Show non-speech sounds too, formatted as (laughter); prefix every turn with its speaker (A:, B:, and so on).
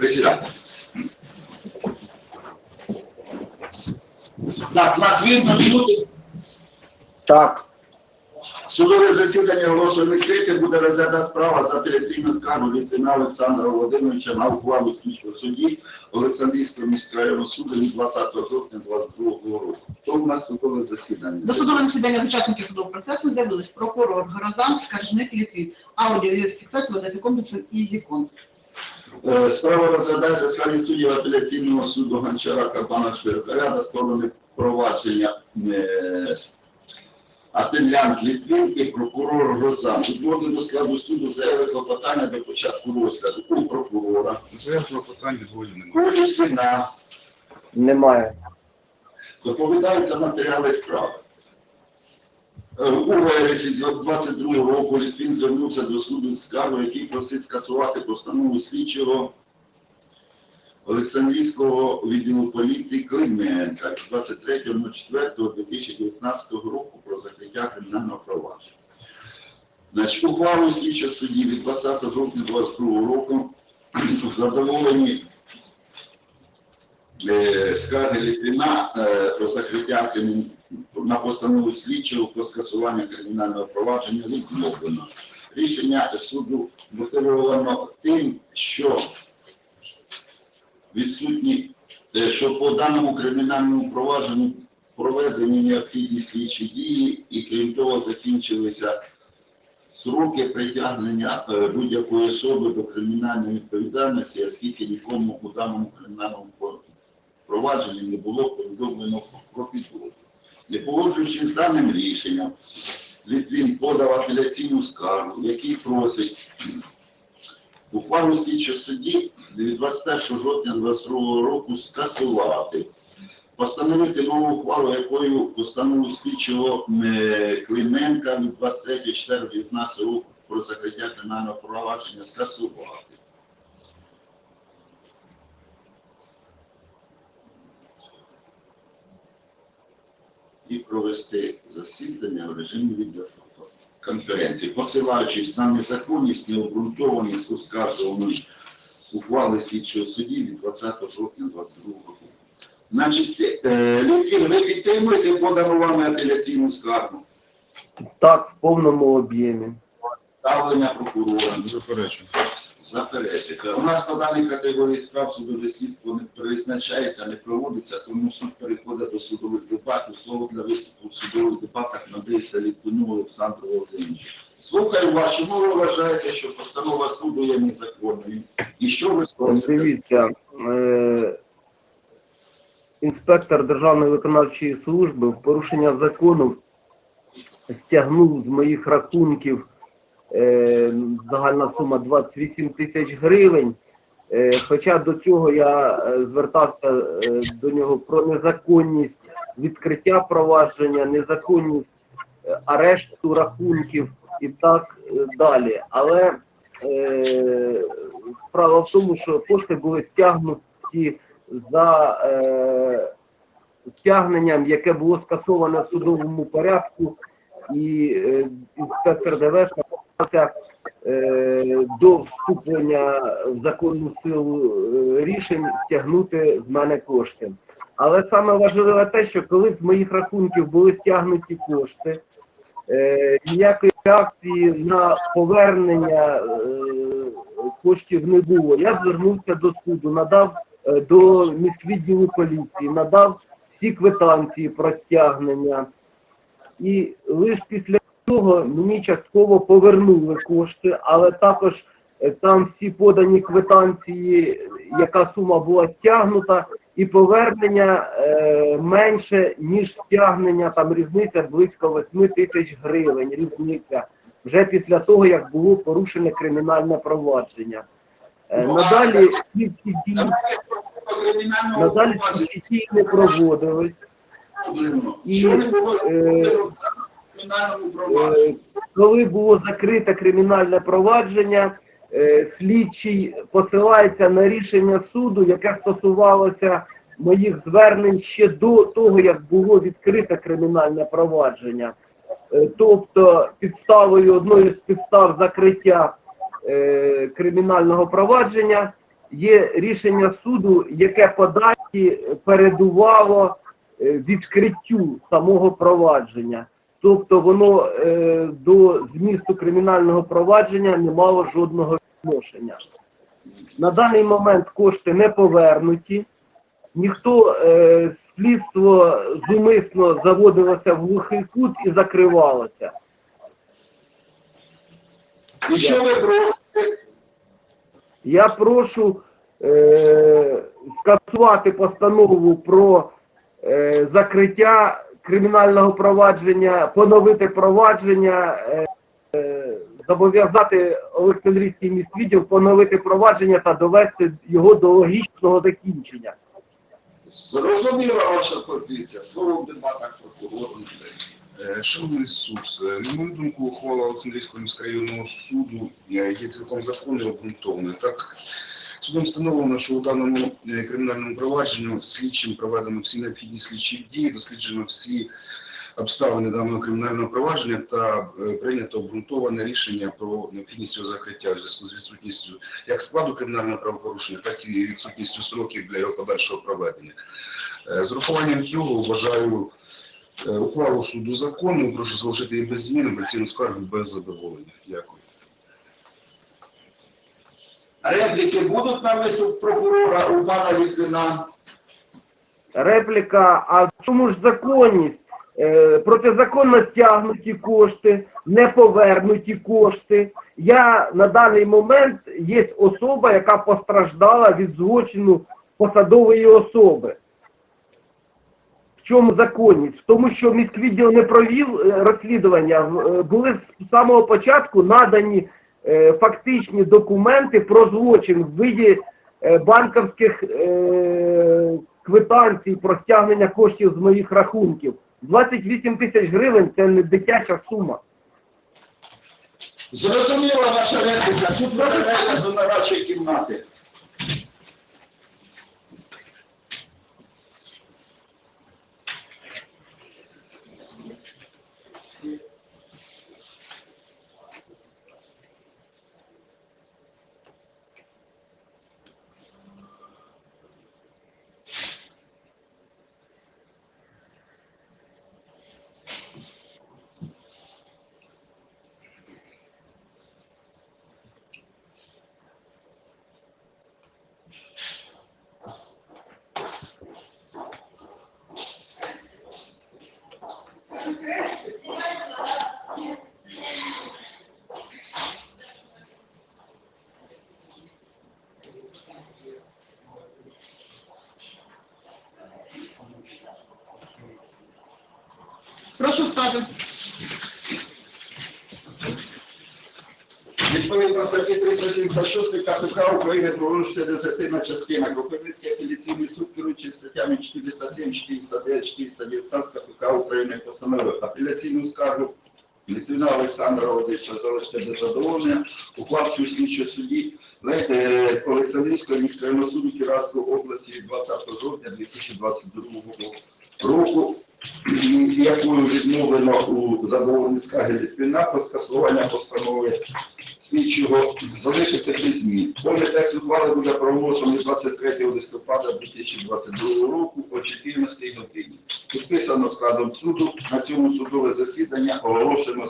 A: Присідайте. Так, нас видно чути.
B: Так,
A: Судове засідання оголошено відкрите, буде розглядана справа за апеляційну скаргу Літвіна Олександра Володимировича на ухвалу слідчого судді Олександрійського міськрайонного суду від 20 жовтня 22 року. То у нас судове засідання.
C: До судового засідання учасників судового процесу з'явились прокурор, Грозан, скаржник Літвін. Аудіо і фіксацію ведеться комплексом «Ізікон».
A: Е, Справа розглядається в складі суддів апеляційного суду Гончара Кабана Швиркаря до сторони провадження е, апелянт Літвін і прокурор Розан. Відводимо до складу суду заяви клопотання до початку розгляду у прокурора.
D: Заяв клопотань відводі немає.
B: Немає.
A: доповідаються матеріали справи. Е, У вересні 22 року Літвін звернувся до суду з скаргою, який просить скасувати постанову слідчого Олександрійського відділу поліції Клименка 23.04.2019 року про закриття кримінального провадження. Значить, ухвалу слідчого судді від 20 жовтня 2022 року (clears throat) в задоволенні е, скарги Літвіна е, про закриття кримін- на постанову слідчого про скасування кримінального провадження відмовлено. Рішення суду мотивовано тим, що відсутні, е, що по даному кримінальному провадженню проведені необхідні слідчі дії і крім того закінчилися сроки притягнення е, будь-якої особи до кримінальної відповідальності, оскільки нікому у даному кримінальному провадженні не було повідомлено про підозру. Не погоджуючись з даним рішенням, Літвін подав апеляційну скаргу, в якій просить ухвалу слідчого судді від 21 жовтня 2022 року скасувати, постановити нову ухвалу, якою постанову слідчого е, Клименка від 23.04.19 року про закриття кримінального провадження скасувати. І провести засідання в режимі відеоконференції, посилаючись на незаконність, необґрунтованість оскаржуваної ухвали слідчого судді від 20 жовтня 2022 року. Значить, е, Літвін, ви підтримуєте подану вами апеляційну скаргу,
B: Так, в повному об'ємі.
A: ставлення прокурора.
D: Заперечую.
A: Заперечити. У нас по даній категорії справ судове слідство не призначається, не проводиться, тому суд переходить до судових дебатів. Слово для виступу в судових дебатах надається Літвіну Олександру Володимировичу. Слухаю вас, чому ви вважаєте, що постанова суду є незаконною? І що ви просите?
B: Дивіться, е, інспектор Державної виконавчої служби в порушення закону стягнув з моїх рахунків загальна сума 28 тисяч гривень. Е, хоча до цього я е, звертався е, до нього про незаконність відкриття провадження, незаконність е, арешту рахунків і так е, далі. Але е, справа в тому, що кошти були стягнуті за е, стягненням, яке було скасоване в судовому порядку, і е, інспектор ДВС е, до вступлення в законну силу е, рішень стягнути з мене кошти. Але саме важливе те, що коли з моїх рахунків були стягнуті кошти, е, ніякої реакції на повернення е, коштів не було. Я звернувся до суду, надав е, до міськвідділу поліції, надав всі квитанції про стягнення. І лише після цього мені частково повернули кошти, але також е, там всі подані квитанції, яка сума була стягнута, і повернення е, менше, ніж стягнення, там різниця близько 8 тисяч гривень, різниця, вже після того, як було порушене кримінальне провадження. Е, надалі ці дії, надалі ці дії не проводились. І, е,
A: кримінальному провадженні?
B: Е, коли було закрите кримінальне провадження, е, слідчий посилається на рішення суду, яке стосувалося моїх звернень ще до того, як було відкрите кримінальне провадження. Е, Тобто підставою одної з підстав закриття е, кримінального провадження є рішення суду, яке подачі передувало відкриттю самого провадження. Тобто воно е, до змісту кримінального провадження не мало жодного відношення. На даний момент кошти не повернуті. Ніхто е, слідство зумисно заводилося в глухий кут і закривалося.
A: І що ви просите?
B: Я прошу е, скасувати постанову про е, закриття кримінального провадження, поновити провадження, е, е, зобов'язати Олександрійський міськвідділ поновити провадження та довести його до логічного закінчення.
A: Зрозуміла ваша позиція. Слово в дебатах прокурору.
D: Е, Шановний суд, на мою думку, ухвала Олександрійського міськрайонного суду є цілком законною і обґрунтованою. Так, судом встановлено, що у даному е, кримінальному провадженню слідчим проведено всі необхідні слідчі дії, досліджено всі обставини даного кримінального провадження та е, прийнято обґрунтоване рішення про необхідність його закриття в зв'язку з відсутністю як складу кримінального правопорушення, так і відсутністю сроків для його подальшого проведення. Е, З урахуванням цього вважаю Ухвалу суду закону, прошу залишити її без змін, апеляційну скаргу без задоволення. Дякую.
A: Репліки будуть на виступ прокурора у пана Літвіна?
B: Репліка, а в чому ж законність? Е, протизаконно стягнуті кошти, не повернуті кошти. Я на даний момент є особа, яка постраждала від злочину посадової особи. В чому законність? В тому, що міськвідділ не провів е, розслідування, е, були з самого початку надані фактичні документи про злочин в виді е, банківських е, квитанцій про стягнення коштів з моїх рахунків. 28 тисяч гривень це не дитяча сума.
A: Зрозуміла ваша репліка. Суд повернеться до нарадчої кімнати.
C: Прошу.
A: Відповідно статті 376 КПК України порушує десятина частина. Кропивницький апеляційний суд, керуючи статтями 407, 409, 419 КПК України постановив апеляційну скаргу Літвіна Олександра Володимировича залишити без задоволення, ухвалчу слідчого судді Олександрійського міськрайонного суду Кіровської області 20 жовтня 2022 року, якою відмовлено у задоволенні скарги Літвіна про скасування постанови слідчого залишити без змін. Повний текст ухвали буде проголошений 23 листопада 2022 року о 14 годині. Підписано складом суду. На цьому судове засідання оголошено